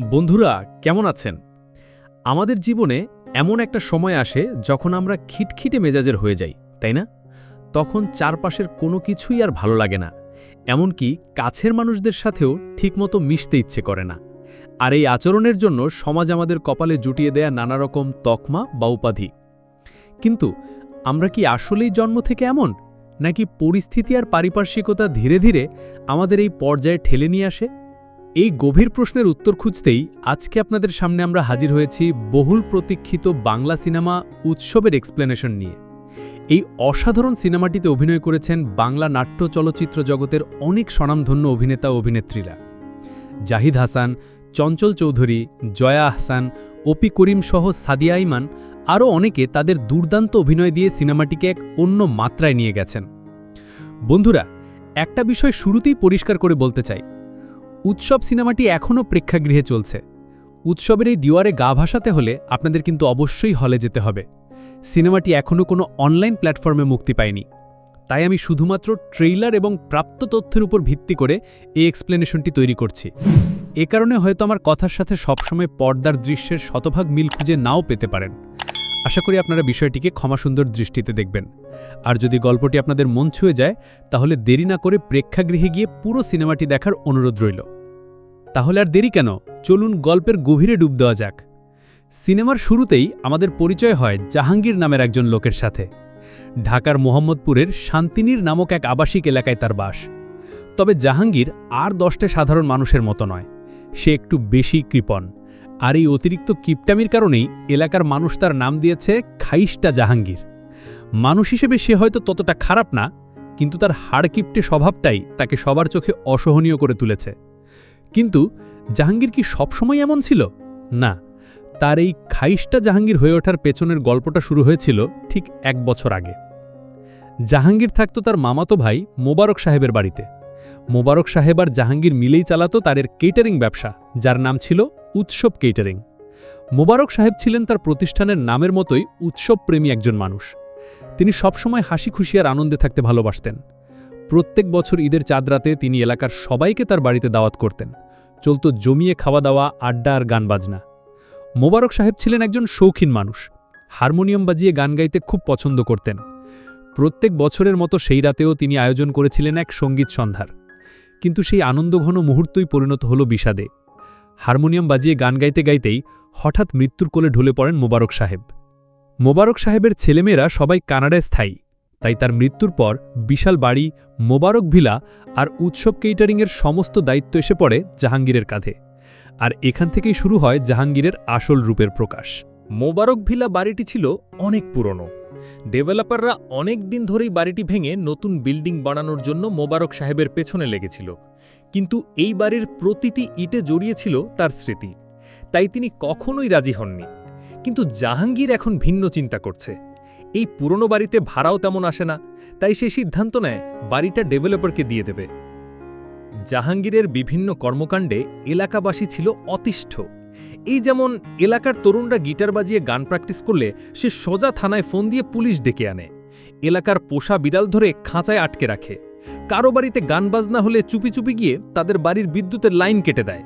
বন্ধুরা, কেমন আছেন? আমাদের জীবনে এমন একটা সময় আসে যখন আমরা খিটখিটে মেজাজের হয়ে যাই, তাই না? তখন চারপাশের কোনো কিছুই আর ভালো লাগে না। এমনকি কাছের মানুষদের সাথেও ঠিকমতো মিশতে ইচ্ছে করে না। আর এই আচরণের জন্য সমাজ আমাদের কপালে জুটিয়ে দেয়া নানা রকম তকমা বা উপাধি। কিন্তু আমরা কি আসলেই জন্ম থেকে এমন? নাকি পরিস্থিতি আর পারিপার্শ্বিকতা ধীরে ধীরে আমাদের এই পর্যায়ে ঠেলে নিয়ে আসে? এই গভীর প্রশ্নের উত্তর খুঁজতেই আজকে আপনাদের সামনে আমরা হাজির হয়েছি বহুল প্রতীক্ষিত বাংলা সিনেমা উৎসবের এক্সপ্লেনেশন নিয়ে। এই অসাধারণ সিনেমাটিতে অভিনয় করেছেন বাংলা নাট্য চলচ্চিত্র জগতের অনেক স্বনামধন্য অভিনেতা অভিনেত্রীরা। জাহিদ হাসান, চঞ্চল চৌধুরী, জয়া আহসান ওপি করিম সহ সাদিয়া ইমান আরও অনেকে তাদের দুর্দান্ত অভিনয় দিয়ে সিনেমাটিকে এক অন্য মাত্রায় নিয়ে গেছেন। বন্ধুরা, একটা বিষয় শুরুতেই পরিষ্কার করে বলতে চাই। উৎসব সিনেমাটি এখনও প্রেক্ষাগৃহে চলছে। উৎসবের এই দিওয়ারে গা ভাসাতে হলে আপনাদের কিন্তু অবশ্যই হলে যেতে হবে। সিনেমাটি এখনও কোনো অনলাইন প্ল্যাটফর্মে মুক্তি পায়নি। তাই আমি শুধুমাত্র ট্রেইলার এবং প্রাপ্ত তথ্যের উপর ভিত্তি করে এই এক্সপ্লেনেশনটি তৈরি করছি। এ কারণে হয়তো আমার কথার সাথে সবসময় পর্দার দৃশ্যের শতভাগ মিল খুঁজে নাও পেতে পারেন। আশা করি আপনারা বিষয়টিকে ক্ষমাসুন্দর দৃষ্টিতে দেখবেন। আর যদি গল্পটি আপনাদের মন ছুঁয়ে যায়, তাহলে দেরি না করে প্রেক্ষাগৃহে গিয়ে পুরো সিনেমাটি দেখার অনুরোধ রইল। তাহলে আর দেরি কেন? চলুন গল্পের গভীরে ডুব দেওয়া যাক। সিনেমার শুরুতেই আমাদের পরিচয় হয় জাহাঙ্গীর নামের একজন লোকের সাথে। ঢাকার মোহাম্মদপুরের শান্তিনীর নামক এক আবাসিক এলাকায় তার বাস। তবে জাহাঙ্গীর আর দশটা সাধারণ মানুষের মতো নয়। সে একটু বেশি কৃপণ। আর এই অতিরিক্ত কিপটামির কারণেই এলাকার মানুষ তার নাম দিয়েছে খাইস্টা জাহাঙ্গীর। মানুষ হিসেবে সে হয়তো ততটা খারাপ না, কিন্তু তার হাড়কিপটে স্বভাবটাই তাকে সবার চোখে অসহনীয় করে তুলেছে। কিন্তু জাহাঙ্গীর কি সবসময় এমন ছিল? না, তার এই খাইস্টা জাহাঙ্গীর হয়ে ওঠার পেছনের গল্পটা শুরু হয়েছিল ঠিক এক বছর আগে। জাহাঙ্গীর থাকত তার মামাতো ভাই মোবারক সাহেবের বাড়িতে। মোবারক সাহেব আর জাহাঙ্গীর মিলেই চালাতো তাদের কেটারিং ব্যবসা, যার নাম ছিল উৎসব কেটারিং। মোবারক সাহেব ছিলেন তার প্রতিষ্ঠানের নামের মতোই উৎসবপ্রেমী একজন মানুষ। তিনি সবসময় হাসি খুশি আর আনন্দে থাকতে ভালোবাসতেন। প্রত্যেক বছর ঈদের চাঁদরাতে তিনি এলাকার সবাইকে তার বাড়িতে দাওয়াত করতেন। চলত জমিয়ে খাওয়া দাওয়া, আড্ডা আর গান বাজনা। মোবারক সাহেব ছিলেন একজন শৌখিন মানুষ। হারমোনিয়াম বাজিয়ে গান গাইতে খুব পছন্দ করতেন। প্রত্যেক বছরের মতো সেই রাতেও তিনি আয়োজন করেছিলেন এক সংগীত সন্ধ্যার। কিন্তু সেই আনন্দঘন মুহূর্তই পরিণত হল বিষাদে। হারমোনিয়াম বাজিয়ে গান গাইতে গাইতেই হঠাৎ মৃত্যুর কোলে ঢলে পড়েন মোবারক সাহেব। মোবারক সাহেবের ছেলেমেয়েরা সবাই কানাডায় স্থায়ী। তাই তার মৃত্যুর পর বিশাল বাড়ি, মোবারক ভিলা আর উৎসব কেটারিংয়ের সমস্ত দায়িত্ব এসে পড়ে জাহাঙ্গীরের কাঁধে। আর এখান থেকেই শুরু হয় জাহাঙ্গীরের আসল রূপের প্রকাশ। মোবারক ভিলা বাড়িটি ছিল অনেক পুরনো। ডেভেলপাররা অনেক দিন ধরেই বাড়িটি ভেঙে নতুন বিল্ডিং বানানোর জন্য মোবারক সাহেবের পেছনে লেগেছিল। কিন্তু এই বাড়ির প্রতিটি ইটে জড়িয়েছিল তার স্মৃতি। তাই তিনি কখনোই রাজি হননি। কিন্তু জাহাঙ্গীর এখন ভিন্ন চিন্তা করছে। এই পুরনো বাড়িতে ভাড়াও তেমন আসে না, তাই সে সিদ্ধান্ত নেয় বাড়িটা ডেভেলপারকে দিয়ে দেবে। জাহাঙ্গীরের বিভিন্ন কর্মকাণ্ডে এলাকাবাসী ছিল অতিষ্ঠ। এই যেমন এলাকার তরুণরা গিটার বাজিয়ে গান প্র্যাকটিস করলে সে সোজা থানায় ফোন দিয়ে পুলিশ ডেকে আনে। এলাকার পোষা বিড়াল ধরে খাঁচায় আটকে রাখে। কারও বাড়িতে গান বাজনা হলে চুপি চুপি গিয়ে তাদের বাড়ির বিদ্যুতের লাইন কেটে দেয়।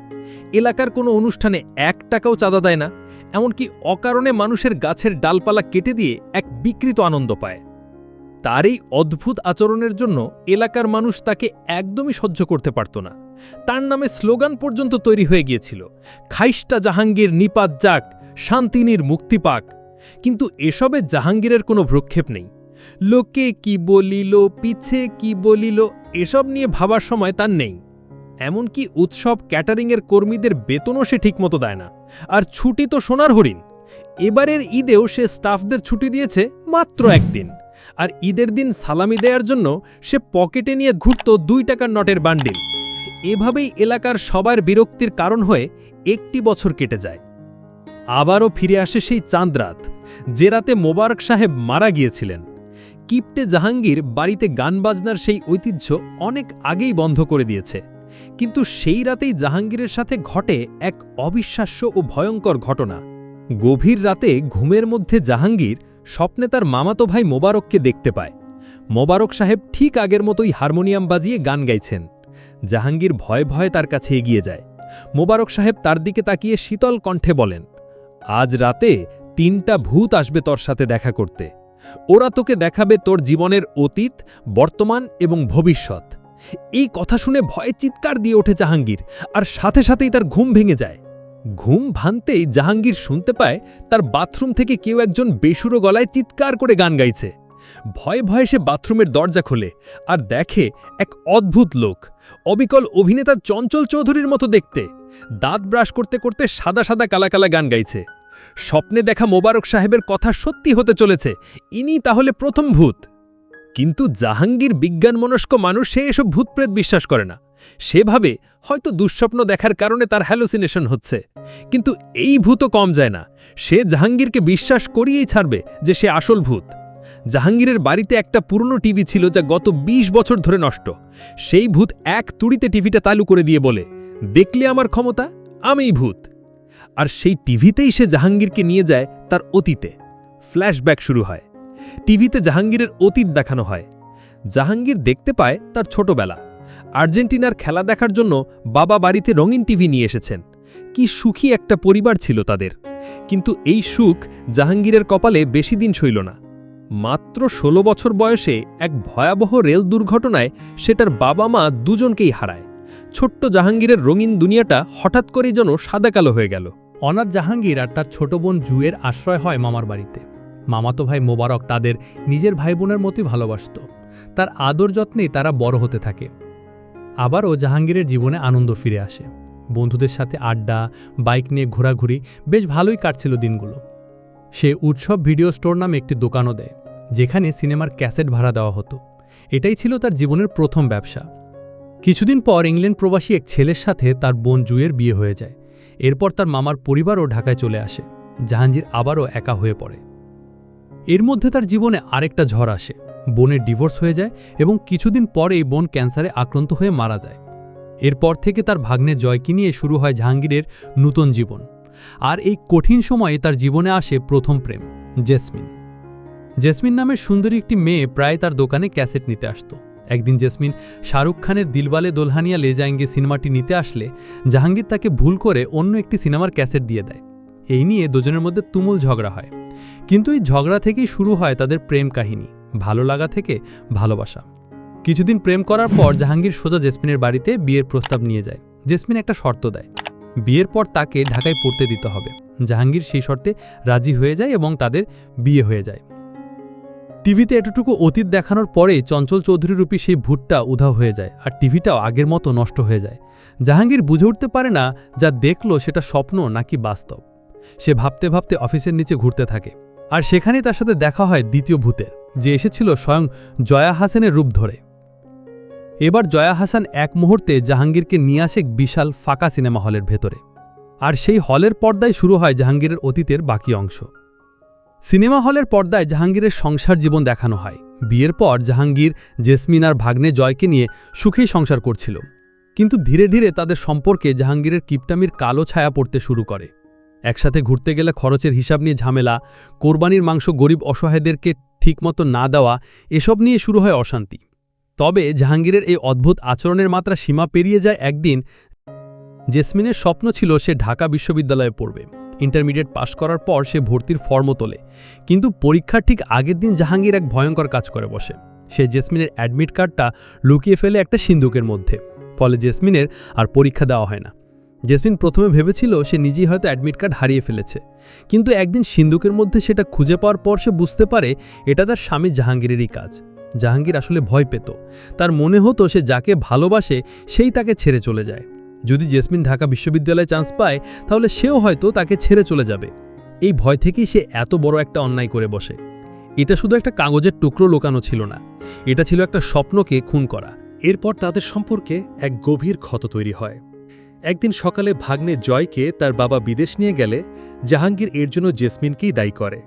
এলাকার কোনো অনুষ্ঠানে এক টাকাও চাঁদা দেয় না। এমনকি অকারণে মানুষের গাছের ডালপালা কেটে দিয়ে এক বিকৃত আনন্দ পায়। তার এই অদ্ভুত আচরণের জন্য এলাকার মানুষ তাকে একদমই সহ্য করতে পারত না। তার নামে স্লোগান পর্যন্ত তৈরি হয়ে গিয়েছিল খাইস্টা জাহাঙ্গীর নিপাত যাক, শান্তিনীর মুক্তি পাক। কিন্তু এসবে জাহাঙ্গীরের কোনো ভ্রক্ষেপ নেই। লোকে কি বলিল, পিছে কি বলিল, এসব নিয়ে ভাবার সময় তার নেই। এমনকি উৎসব ক্যাটারিংয়ের কর্মীদের বেতনও সে ঠিকমতো দেয় না। আর ছুটি তো সোনার হরিণ। এবারের ঈদেও সে স্টাফদের ছুটি দিয়েছে মাত্র একদিন। আর ঈদের দিন সালামি দেওয়ার জন্য সে পকেটে নিয়ে ঘুরত দুই টাকার নটের বান্ডিল। এভাবেই এলাকার সবার বিরক্তির কারণ হয়ে একটি বছর কেটে যায়। আবারও ফিরে আসে সেই চাঁদরাত যে রাতে মোবারক সাহেব মারা গিয়েছিলেন। কিপ্টে জাহাঙ্গীর বাড়িতে গান বাজনার সেই ঐতিহ্য অনেক আগেই বন্ধ করে দিয়েছে। কিন্তু সেই রাতেই জাহাঙ্গীরের সাথে ঘটে এক অবিশ্বাস্য ও ভয়ঙ্কর ঘটনা। গভীর রাতে ঘুমের মধ্যে জাহাঙ্গীর স্বপ্নে তার মামাতো ভাই মোবারককে দেখতে পায়। মোবারক সাহেব ঠিক আগের মতোই হারমোনিয়াম বাজিয়ে গান গাইছেন। জাহাঙ্গীর ভয়ে ভয়ে তার কাছে এগিয়ে যায়। মোবারক সাহেব তার দিকে তাকিয়ে শীতল কণ্ঠে বলেন, আজ রাতে তিনটা ভূত আসবে তোর সাথে দেখা করতে। ওরা তোকে দেখাবে তোর জীবনের অতীত, বর্তমান এবং ভবিষ্যৎ। এই কথা শুনে ভয়ে চিৎকার দিয়ে ওঠে জাহাঙ্গীর, আর সাথে সাথেই তার ঘুম ভেঙে যায়। ঘুম ভাঙতেই জাহাঙ্গীর শুনতে পায় তার বাথরুম থেকে কেউ একজন বেসুরো গলায় চিৎকার করে গান গাইছে। ভয়ে ভয়ে সে বাথরুমের দরজা খোলে আর দেখে এক অদ্ভুত লোক, অবিকল অভিনেতা চঞ্চল চৌধুরীর মতো দেখতে। দাঁত ব্রাশ করতে করতে সাদা সাদা কালা কালা গান গাইছে। স্বপ্নে দেখা মোবারক সাহেবের কথা সত্যি হতে চলেছে। ইনি তাহলে প্রথম ভূত। কিন্তু জাহাঙ্গীর বিজ্ঞানমনস্ক মানুষ, সে এসব ভূতপ্রেত বিশ্বাস করে না। সেভাবে হয়তো দুঃস্বপ্ন দেখার কারণে তার হ্যালোসিনেশন হচ্ছে। কিন্তু এই ভূতও কম যায় না। সে জাহাঙ্গীরকে বিশ্বাস করিয়েই ছাড়বে যে সে আসল ভূত। জাহাঙ্গীরের বাড়িতে একটা পুরনো টিভি ছিল যা গত ২০ বছর ধরে নষ্ট। সেই ভূত এক তুড়িতে টিভিটা তালু করে দিয়ে বলে, দেখলে আমার ক্ষমতা? আমিই ভূত। আর সেই টিভিতেই সে জাহাঙ্গীরকে নিয়ে যায় তার অতীতে। ফ্ল্যাশব্যাক শুরু হয়। টিভিতে জাহাঙ্গীরের অতীত দেখানো হয়। জাহাঙ্গীর দেখতে পায় তার ছোটবেলা। আর্জেন্টিনার খেলা দেখার জন্য বাবা বাড়িতে রঙিন টিভি নিয়ে এসেছেন। কি সুখী একটা পরিবার ছিল তাদের। কিন্তু এই সুখ জাহাঙ্গীরের কপালে বেশি দিন সইল না। মাত্র ১৬ বছর বয়সে এক ভয়াবহ রেল দুর্ঘটনায় সেটার বাবা মা দুজনকেই হারায়। ছোট্ট জাহাঙ্গীরের রঙিন দুনিয়াটা হঠাৎ করেই যেন সাদাকালো হয়ে গেল। অনাথ জাহাঙ্গীর আর তার ছোট বোন জুয়ের আশ্রয় হয় মামার বাড়িতে। মামাতো ভাই মোবারক তাদের নিজের ভাই বোনের মতোই ভালোবাসত। তার আদর যত্নেই তারা বড় হতে থাকে। আবারও জাহাঙ্গীরের জীবনে আনন্দ ফিরে আসে। বন্ধুদের সাথে আড্ডা, বাইক নিয়ে ঘোরাঘুরি বেশ ভালোই কাটছিল দিনগুলো। সে উৎসব ভিডিও স্টোর নামে একটি দোকানও দেয়, যেখানে সিনেমার ক্যাসেট ভাড়া দেওয়া হতো। এটাই ছিল তার জীবনের প্রথম ব্যবসা। কিছুদিন পর ইংল্যান্ড প্রবাসী এক ছেলের সাথে তার বোন জুয়ের বিয়ে হয়ে যায়। এরপর তার মামার পরিবারও ঢাকায় চলে আসে। জাহাঙ্গীর আবারও একা হয়ে পড়ে। এর মধ্যে তার জীবনে আরেকটা ঝড় আসে। বোনের ডিভোর্স হয়ে যায় এবং কিছুদিন পরেই বোন ক্যান্সারে আক্রান্ত হয়ে মারা যায়। এরপর থেকে তার ভাগ্নে জয়কে নিয়ে শুরু হয় জাহাঙ্গীরের নূতন জীবন। আর এই কঠিন সময়ে তার জীবনে আসে প্রথম প্রেম, জেসমিন। জেসমিন নামের সুন্দরী একটি মেয়ে প্রায় তার দোকানে ক্যাসেট নিতে আসতো। একদিন জেসমিন শাহরুখ খানের দিলবালে দোলহানিয়া লে যায়েঙ্গে সিনেমাটি নিতে আসলে জাহাঙ্গীর তাকে ভুল করে অন্য একটি সিনেমার ক্যাসেট দিয়ে দেয়। এই নিয়ে দুজনের মধ্যে তুমুল ঝগড়া হয়। কিন্তু এই ঝগড়া থেকেই শুরু হয় তাদের প্রেম কাহিনী, ভালো লাগা থেকে ভালোবাসা। কিছুদিন প্রেম করার পর জাহাঙ্গীর সোজা জেসমিনের বাড়িতে বিয়ের প্রস্তাব নিয়ে যায়। জেসমিন একটা শর্ত দেয়, বিয়ের পর তাকে ঢাকায় পড়তে দিতে হবে। জাহাঙ্গীর সেই শর্তে রাজি হয়ে যায় এবং তাদের বিয়ে হয়ে যায়। টিভিতে এতটুকু অতীত দেখানোর পরেই চঞ্চল চৌধুরীরূপী সেই ভূতটা উধাও হয়ে যায় আর টিভিটাও আগের মতো নষ্ট হয়ে যায়। জাহাঙ্গীর বুঝে উঠতে পারে না যা দেখল সেটা স্বপ্ন নাকি বাস্তব। সে ভাবতে ভাবতে অফিসের নিচে ঘুরতে থাকে। আর সেখানেই তার সাথে দেখা হয় দ্বিতীয় ভূতের, যে এসেছিল স্বয়ং জয়া হাসানের রূপ ধরে। এবার জয়া হাসান এক মুহূর্তে জাহাঙ্গীরকে নিয়ে আসে বিশাল ফাঁকা সিনেমা হলের ভেতরে। আর সেই হলের পর্দায় শুরু হয় জাহাঙ্গীরের অতীতের বাকি অংশ। সিনেমা হলের পর্দায় জাহাঙ্গীরের সংসার জীবন দেখানো হয়। বিয়ের পর জাহাঙ্গীর, জেসমিন আর ভাগ্নে জয়কে নিয়ে সুখেই সংসার করছিল। কিন্তু ধীরে ধীরে তাদের সম্পর্কে জাহাঙ্গীরের কিপটামির কালো ছায়া পড়তে শুরু করে। একসাথে ঘুরতে গেলে খরচের হিসাব নিয়ে ঝামেলা, কোরবানির মাংস গরিব অসহায়দেরকে ঠিকমতো না দেওয়া, এসব নিয়ে শুরু হয় অশান্তি। তবে জাহাঙ্গীরের এই অদ্ভুত আচরণের মাত্রা সীমা পেরিয়ে যায় একদিন জেসমিনের স্বপ্ন ছিল সে ঢাকা বিশ্ববিদ্যালয়ে পড়বে। ইন্টারমিডিয়েট পাশ করার পর সে ভর্তির ফর্মও তোলে। কিন্তু পরীক্ষার ঠিক আগের দিন জাহাঙ্গীর এক ভয়ঙ্কর কাজ করে বসে। সে জেসমিনের অ্যাডমিট কার্ডটা লুকিয়ে ফেলে একটা সিন্দুকের মধ্যে। ফলে জেসমিনের আর পরীক্ষা দেওয়া হয় না। জেসমিন প্রথমে ভেবেছিল সে নিজেই হয়তো অ্যাডমিট কার্ড হারিয়ে ফেলেছে। কিন্তু একদিন সিন্দুকের মধ্যে সেটা খুঁজে পাওয়ার পর সে বুঝতে পারে এটা তার স্বামী জাহাঙ্গীরেরই কাজ। জাহাঙ্গীর আসলে ভয় পেত। তার মনে হতো সে যাকে ভালোবাসে সেই তাকে ছেড়ে চলে যায়। যদি জেসমিন ঢাকা বিশ্ববিদ্যালয়ে চান্স পায়, তাহলে সেও হয়তো তাকে ছেড়ে চলে যাবে। এই ভয় থেকেই সে এত বড় একটা অন্যায় করে বসে। এটা শুধু একটা কাগজের টুকরো লোকানো ছিল না। এটা ছিল একটা স্বপ্নকে খুন করা। এরপর তাদের সম্পর্কে এক গভীর ক্ষত তৈরি হয়। একদিন সকালে ভাগ্নে জয়কে তার বাবা বিদেশ নিয়ে গেলে জাহাঙ্গীর এর জন্য জেসমিনকেই দায়ী করে।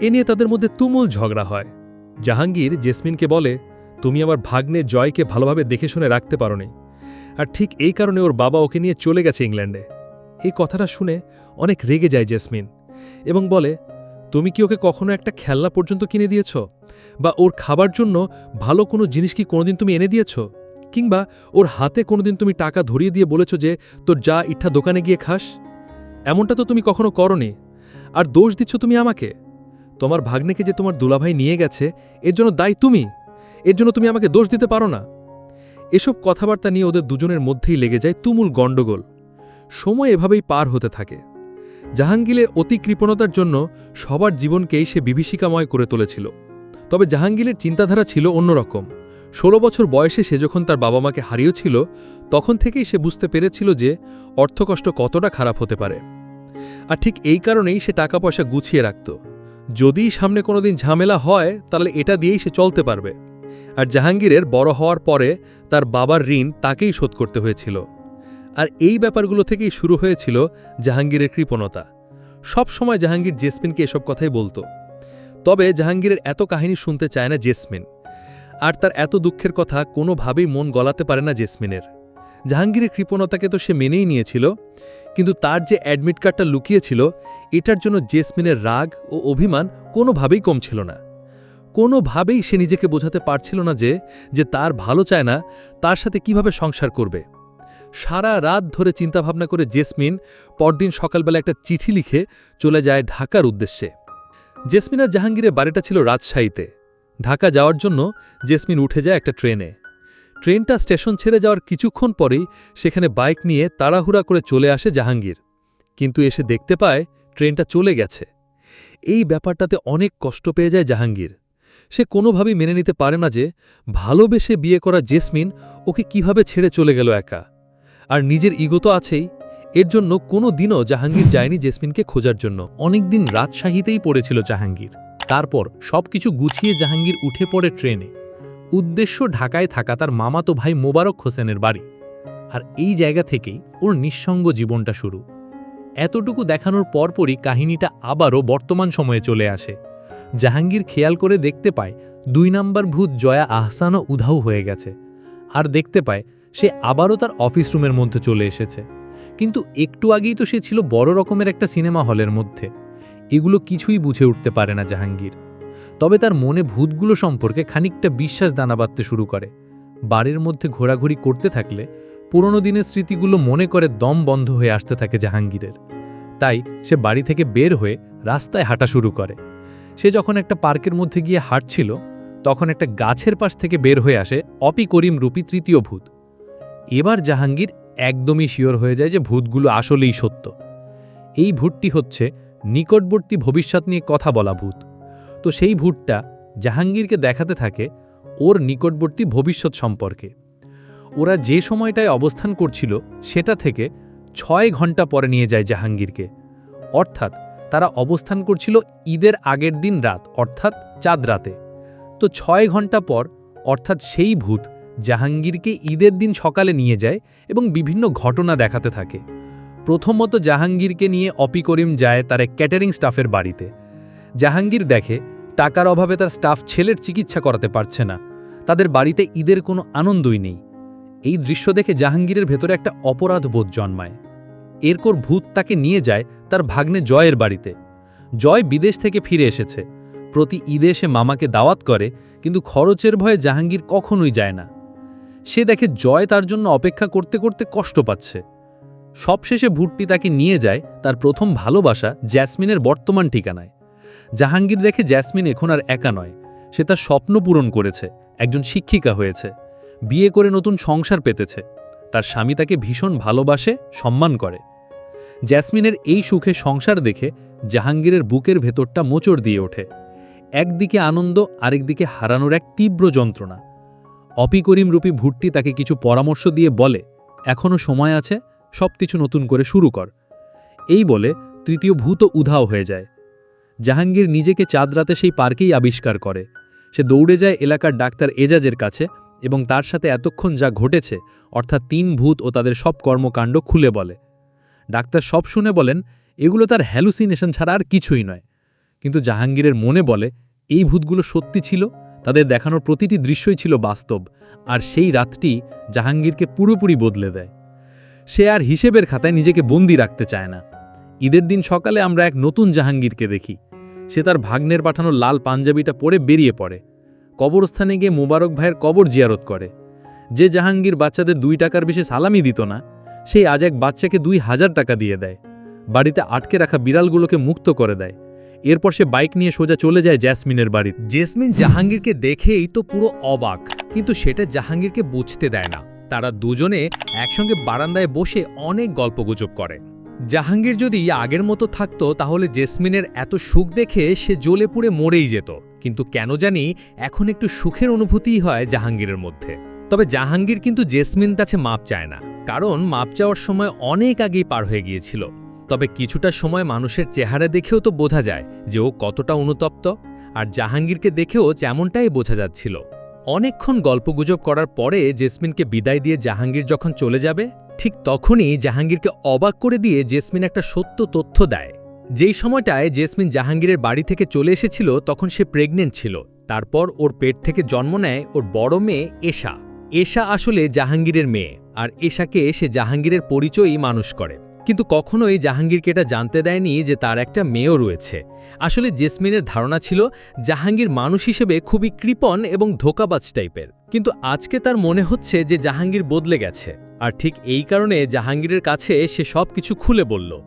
এ নিয়ে তাদের মধ্যে তুমুল ঝগড়া হয়। জাহাঙ্গীর জেসমিনকে বলে, তুমি আমার ভাগ্নে জয়কে ভালোভাবে দেখে শুনে রাখতে পারোনি। আর ঠিক এই কারণে ওর বাবা ওকে নিয়ে চলে গেছে ইংল্যান্ডে। এই কথাটা শুনে অনেক রেগে যায় জেসমিন এবং বলে, তুমি কি ওকে কখনো একটা খেলনা পর্যন্ত কিনে দিয়েছ? বা ওর খাবার জন্য ভালো কোনো জিনিস কি কোনোদিন তুমি এনে দিয়েছ? কিংবা ওর হাতে কোনোদিন তুমি টাকা ধরিয়ে দিয়ে বলেছ যে তোর যা ইচ্ছা দোকানে গিয়ে খাস? এমনটা তো তুমি কখনো করনি। আর দোষ দিচ্ছ তুমি আমাকে? তোমার ভাগ্নেকে যে তোমার দুলাভাই নিয়ে গেছে, এর জন্য দায়ী তুমি? এর জন্য তুমি আমাকে দোষ দিতে পারো না? এসব কথাবার্তা নিয়ে ওদের দুজনের মধ্যেই লেগে যায় তুমুল গণ্ডগোল। সময় এভাবেই পার হতে থাকে। জাহাঙ্গীরের অতি কৃপণতার জন্য সবার জীবনকেই সে বিভীষিকাময় করে তুলেছিল। তবে জাহাঙ্গীরের চিন্তাধারা ছিল অন্যরকম। ষোলো বছর বয়সে সে যখন তার বাবা মাকে হারিয়েছিল, তখন থেকেই সে বুঝতে পেরেছিল যে অর্থকষ্ট কতটা খারাপ হতে পারে। আর ঠিক এই কারণেই সে টাকা পয়সা গুছিয়ে রাখত। যদি সামনে কোনোদিন ঝামেলা হয়, তাহলে এটা দিয়েই সে চলতে পারবে। আর জাহাঙ্গীরের বড় হওয়ার পরে তার বাবার ঋণ তাকেই শোধ করতে হয়েছিল। আর এই ব্যাপারগুলো থেকেই শুরু হয়েছিল জাহাঙ্গীরের কৃপণতা। সব সময় জাহাঙ্গীর জেসমিনকে এসব কথাই বলতো। তবে জাহাঙ্গীরের এত কাহিনী শুনতে চায় না জেসমিন। আর তার এত দুঃখের কথা কোনোভাবেই মন গলাতে পারে না জেসমিনের। জাহাঙ্গীরের কৃপণতাকে তো সে মেনেই নিয়েছিল, কিন্তু তার যে অ্যাডমিট কার্ডটা লুকিয়েছিল, এটার জন্য জেসমিনের রাগ ও অভিমান কোনোভাবেই কম ছিল না। কোনোভাবেই সে নিজেকে বোঝাতে পারছিল না যে যে তার ভালো চায় না, তার সাথে কীভাবে সংসার করবে। সারা রাত ধরে চিন্তাভাবনা করে জেসমিন পরদিন সকালবেলা একটা চিঠি লিখে চলে যায় ঢাকার উদ্দেশ্যে। জেসমিন আর জাহাঙ্গীরের বাড়িটা ছিল রাজশাহীতে। ঢাকা যাওয়ার জন্য জেসমিন উঠে যায় একটা ট্রেনে। ট্রেনটা স্টেশন ছেড়ে যাওয়ার কিছুক্ষণ পরেই সেখানে বাইক নিয়ে তাড়াহুড়া করে চলে আসে জাহাঙ্গীর। কিন্তু এসে দেখতে পায় ট্রেনটা চলে গেছে। এই ব্যাপারটাতে অনেক কষ্ট পেয়ে যায় জাহাঙ্গীর। সে কোনোভাবেই মেনে নিতে পারে না যে ভালোবেসে বিয়ে করা জেসমিন ওকে কীভাবে ছেড়ে চলে গেল একা। আর নিজের ইগো তো আছেই। এর জন্য কোনো দিনও জাহাঙ্গীর যায়নি জেসমিনকে খোঁজার জন্য। অনেকদিন রাজশাহীতেই পড়েছিল জাহাঙ্গীর। তারপর সবকিছু গুছিয়ে জাহাঙ্গীর উঠে পড়ে ট্রেনে। উদ্দেশ্য ঢাকায় থাকা তার মামাতো ভাই মোবারক হোসেনের বাড়ি। আর এই জায়গা থেকেই ওর নিঃসঙ্গ জীবনটা শুরু। এতটুকু দেখানোর পরপরই কাহিনীটা আবারও বর্তমান সময়ে চলে আসে। জাহাঙ্গীর খেয়াল করে দেখতে পায়, দুই নাম্বার ভূত জয়া আহসানও উধাও হয়ে গেছে। আর দেখতে পায়, সে আবারও তার অফিস রুমের মধ্যে চলে এসেছে। কিন্তু একটু আগেই তো সে ছিল বড় রকমের একটা সিনেমা হলের মধ্যে। এগুলো কিছুই বুঝে উঠতে পারে না জাহাঙ্গীর। তবে তার মনে ভূতগুলো সম্পর্কে খানিকটা বিশ্বাস দানা বাঁধতে শুরু করে। বাড়ির মধ্যে ঘোরাঘুরি করতে থাকলে পুরনো দিনের স্মৃতিগুলো মনে করে দম বন্ধ হয়ে আসতে থাকে জাহাঙ্গীরের। তাই সে বাড়ি থেকে বের হয়ে রাস্তায় হাঁটা শুরু করে। সে যখন একটা পার্কের মধ্যে গিয়ে হাঁটছিল, তখন একটা গাছের পাশ থেকে বের হয়ে আসে অপি করিম রূপী তৃতীয় ভূত। এবার জাহাঙ্গীর একদমই শিওর হয়ে যায় যে ভূতগুলো আসলেই সত্য। এই ভূতটি হচ্ছে নিকটবর্তী ভবিষ্যৎ নিয়ে কথা বলা ভূত। তো সেই ভূতটা জাহাঙ্গীরকে দেখাতে থাকে ওর নিকটবর্তী ভবিষ্যৎ সম্পর্কে। ওরা যে সময়টায় অবস্থান করছিল সেটা থেকে ছয় ঘণ্টা পরে নিয়ে যায় জাহাঙ্গীরকে। অর্থাৎ তারা অবস্থান করছিল ঈদের আগের দিন রাত, অর্থাৎ চাঁদ রাতে। তো ছয় ঘণ্টা পর, অর্থাৎ সেই ভূত জাহাঙ্গীরকে ঈদের দিন সকালে নিয়ে যায় এবং বিভিন্ন ঘটনা দেখাতে থাকে। প্রথমত জাহাঙ্গীরকে নিয়ে অপি করিম যায় তার এক ক্যাটারিং স্টাফের বাড়িতে। জাহাঙ্গীর দেখে, টাকার অভাবে তার স্টাফ ছেলের চিকিৎসা করাতে পারছে না। তাদের বাড়িতে ঈদের কোনো আনন্দই নেই। এই দৃশ্য দেখে জাহাঙ্গীরের ভেতরে একটা অপরাধ বোধ জন্মায়। এরকর ভূত তাকে নিয়ে যায় তার ভাগ্নে জয়ের বাড়িতে। জয় বিদেশ থেকে ফিরে এসেছে। প্রতি ঈদে সে মামাকে দাওয়াত করে, কিন্তু খরচের ভয়ে জাহাঙ্গীর কখনোই যায় না। সে দেখে জয় তার জন্য অপেক্ষা করতে করতে কষ্ট পাচ্ছে। সবশেষে ভূতটি তাকে নিয়ে যায় তার প্রথম ভালোবাসা জ্যাসমিনের বর্তমান ঠিকানায়। জাহাঙ্গীর দেখে জ্যাসমিন এখন আর একা নয়, সে তার স্বপ্ন পূরণ করেছে, একজন শিক্ষিকা হয়েছে, বিয়ে করে নতুন সংসার পেতেছে, তার স্বামী তাকে ভীষণ ভালোবাসে, সম্মান করে। জ্যাসমিনের এই সুখে সংসার দেখে জাহাঙ্গীরের বুকের ভেতরটা মোচড় দিয়ে ওঠে। একদিকে আনন্দ, আরেকদিকে হারানোর এক তীব্র যন্ত্রণা। অপি করিম রূপী ভুট্টি তাকে কিছু পরামর্শ দিয়ে বলে এখনও সময় আছে সব কিছু নতুন করে শুরু কর। এই বলে তৃতীয় ভূত উধাও হয়ে যায়। জাহাঙ্গীর নিজেকে চাঁদরাতে সেই পার্কেই আবিষ্কার করে। সে দৌড়ে যায় এলাকার ডাক্তার এজাজের কাছে এবং তার সাথে এতক্ষণ যা ঘটেছে, অর্থাৎ তিন ভূত ও তাদের সব কর্মকাণ্ড খুলে বলে। ডাক্তার সব শুনে বলেন, এগুলো তার হ্যালুসিনেশন ছাড়া আর কিছুই নয়। কিন্তু জাহাঙ্গীরের মনে বলে, এই ভূতগুলো সত্যি ছিল? তাদের দেখানোর প্রতিটি দৃশ্যই ছিল বাস্তব, আর সেই রাতটি জাহাঙ্গীরকে পুরোপুরি বদলে দেয়। সে আর হিসেবের খাতায় নিজেকে বন্দি রাখতে চায় না। ঈদের দিন সকালে আমরা এক নতুন জাহাঙ্গীরকে দেখি। সে তার ভাগ্নের পাঠানো লাল পাঞ্জাবিটা পরে বেরিয়ে পড়ে। কবরস্থানে গিয়ে মোবারক ভাইয়ের কবর জিয়ারত করে। যে জাহাঙ্গীর বাচ্চাদের দুই টাকার বেশি সালামি দিত না সেই আজ এক বাচ্চাকে দুই হাজার টাকা দিয়ে দেয়। বাড়িতে আটকে রাখা বিড়ালগুলোকে মুক্ত করে দেয়। এরপর সে বাইক নিয়ে সোজা চলে যায় জ্যাসমিনের বাড়ি জেসমিন জাহাঙ্গীরকে দেখেই তো পুরো অবাক, কিন্তু সেটা জাহাঙ্গীরকে বুঝতে দেয় না। তারা দুজনে একসঙ্গে বারান্দায় বসে অনেক গল্পগুজব করে। জাহাঙ্গীর যদি আগের মতো থাকতো, তাহলে জেসমিনের এত সুখ দেখে সে জ্বলে পুড়ে মরেই যেত। কিন্তু কেন জানি এখন একটু সুখের অনুভূতিই হয় জাহাঙ্গীরের মধ্যে। তবে জাহাঙ্গীর কিন্তু জেসমিন কাছে মাপ চায় না, কারণ মাপ চাওয়ার সময় অনেক আগেই পার হয়ে গিয়েছিল। তবে কিছুটা সময় মানুষের চেহারা দেখেও তো বোঝা যায় যে ও কতটা অনুতপ্ত, আর জাহাঙ্গীরকে দেখেও তেমনটাই বোঝা যাচ্ছিল। অনেকক্ষণ গল্পগুজব করার পরে জেসমিনকে বিদায় দিয়ে জাহাঙ্গীর যখন চলে যাবে, ঠিক তখনই জাহাঙ্গীরকে অবাক করে দিয়ে জেসমিন একটা সত্য তথ্য দেয়। যেই সময়টায় জেসমিন জাহাঙ্গীরের বাড়ি থেকে চলে এসেছিল, তখন সে প্রেগনেন্ট ছিল। তারপর ওর পেট থেকে জন্ম নেয় ওর বড় মেয়ে এশা। এশা আসলে জাহাঙ্গীরের মেয়ে, আর এশাকে সে জাহাঙ্গীরের পরিচয়ই মানুষ করে। কিন্তু কখনোই জাহাঙ্গীরকে এটা জানতে দেয়নি যে তার একটা মেয়েও রয়েছে। আসলে জেসমিনের ধারণা ছিল জাহাঙ্গীর মানুষ হিসেবে খুবই কৃপণ এবং ধোকাবাজ টাইপের। কিন্তু আজকে তার মনে হচ্ছে যে জাহাঙ্গীর বদলে গেছে। আর ঠিক এই কারণে জাহাঙ্গীরের কাছে সে সব কিছু খুলে বলল।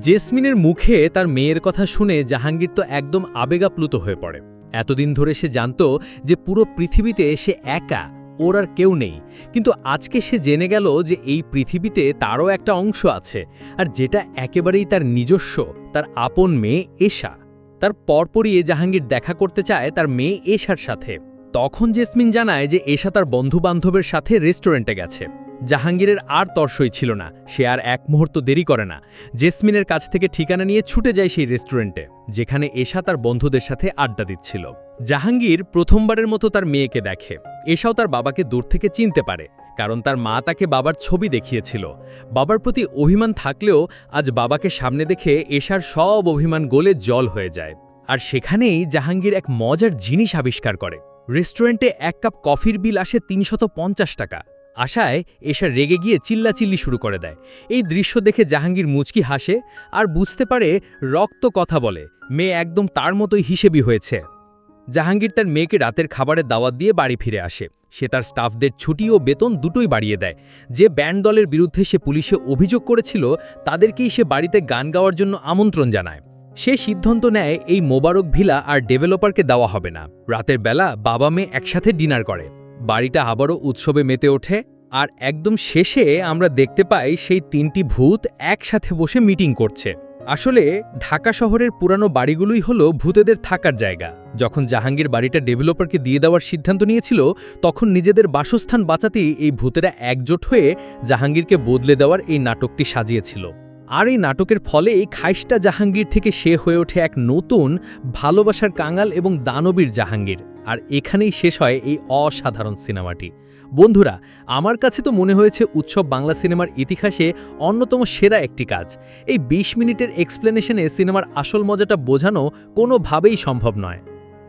জেসমিনের মুখে তার মেয়ের কথা শুনে জাহাঙ্গীর তো একদম আবেগাপ্লুত হয়ে পড়ে। এতদিন ধরে সে জানত যে পুরো পৃথিবীতে সে একা ওর আর কেউ নেই। কিন্তু আজকে সে জেনে গেল যে এই পৃথিবীতে তারও একটা অংশ আছে, আর যেটা একেবারেই তার নিজস্ব, তার আপন মেয়ে এশা। তার পরপরই এ জাহাঙ্গীর দেখা করতে চায় তার মেয়ে এশার সাথে। তখন জেসমিন জানায় যে এশা তার বন্ধুবান্ধবের সাথে রেস্টুরেন্টে গেছে। জাহাঙ্গীরের আর তর্সই ছিল না, সে আর এক মুহূর্ত দেরি করে না। জেসমিনের কাছ থেকে ঠিকানা নিয়ে ছুটে যায় সেই রেস্টুরেন্টে, যেখানে এশা তার বন্ধুদের সাথে আড্ডা দিচ্ছিল। জাহাঙ্গীর প্রথমবারের মতো তার মেয়েকে দেখে। এশাও তার বাবাকে দূর থেকে চিনতে পারে, কারণ তার মা তাকে বাবার ছবি দেখিয়েছিল। বাবার প্রতি অভিমান থাকলেও আজ বাবাকে সামনে দেখে এশার সব অভিমান গলে জল হয়ে যায়। আর সেখানেই জাহাঙ্গীর এক মজার জিনিস আবিষ্কার করে। রেস্টুরেন্টে এক কাপ কফির বিল আসে তিনশত টাকা। আশায় এশা রেগে গিয়ে চিল্লাচিল্লি শুরু করে দেয়। এই দৃশ্য দেখে জাহাঙ্গীর মুচকি হাসে আর বুঝতে পারে রক্ত কথা বলে। মেয়ে একদম তার মতোই হিসেবি হয়েছে। জাহাঙ্গীর তার মেয়েকে রাতের খাবারের দাওয়াত দিয়ে বাড়ি ফিরে আসে। সে তার স্টাফদের ছুটি ও বেতন দুটোই বাড়িয়ে দেয়। যে ব্যান্ড দলের বিরুদ্ধে সে পুলিশে অভিযোগ করেছিল, তাদেরকেই সে বাড়িতে গান গাওয়ার জন্য আমন্ত্রণ জানায়। সে সিদ্ধান্ত নেয়, এই মোবারক ভিলা আর ডেভেলপারকে দেওয়া হবে না। রাতের বেলা বাবা মেয়ে একসাথে ডিনার করে। বাড়িটা আবারও উৎসবে মেতে ওঠে আর একদম শেষে আমরা দেখতে পাই, সেই তিনটি ভূত একসাথে বসে মিটিং করছে। আসলে, ঢাকা শহরের পুরানো বাড়িগুলোই হলো ভূতেদের থাকার জায়গা। যখন জাহাঙ্গীর বাড়িটা ডেভেলপারকে দিয়ে দেওয়ার সিদ্ধান্ত নিয়েছিল, তখন নিজেদের বাসস্থান বাঁচাতেই এই ভূতেরা একজোট হয়ে জাহাঙ্গীরকে বদলে দেওয়ার এই নাটকটি সাজিয়েছিল। আর এই নাটকের ফলে এই খাইস্টা জাহাঙ্গীর থেকে সে হয়ে ওঠে এক নতুন, ভালোবাসার কাঙাল এবং দানবীর জাহাঙ্গীর। আর এখানেই শেষ হয় এই অসাধারণ সিনেমাটি। বন্ধুরা, আমার কাছে তো মনে হয়েছে উৎসব বাংলা সিনেমার ইতিহাসে অন্যতম সেরা একটি কাজ। এই ২০ মিনিটের এক্সপ্লেনেশনে সিনেমার আসল মজাটা বোঝানো কোনোভাবেই সম্ভব নয়।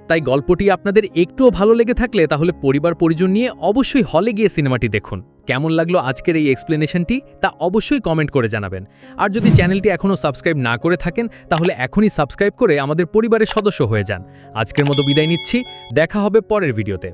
তাই গল্পটি আপনাদের একটুও ভালো লেগে থাকলে তাহলে পরিবার পরিজন নিয়ে অবশ্যই হলে গিয়ে সিনেমাটি দেখুন। কেমন লাগল আজকের এই এক্সপ্লেনেশনটি তা অবশ্যই কমেন্ট করে জানাবেন। আর যদি চ্যানেলটি এখনও সাবস্ক্রাইব না করে থাকেন, তাহলে এখনই সাবস্ক্রাইব করে আমাদের পরিবারের সদস্য হয়ে যান। আজকের মতো বিদায় নিচ্ছি, দেখা হবে পরের ভিডিওতে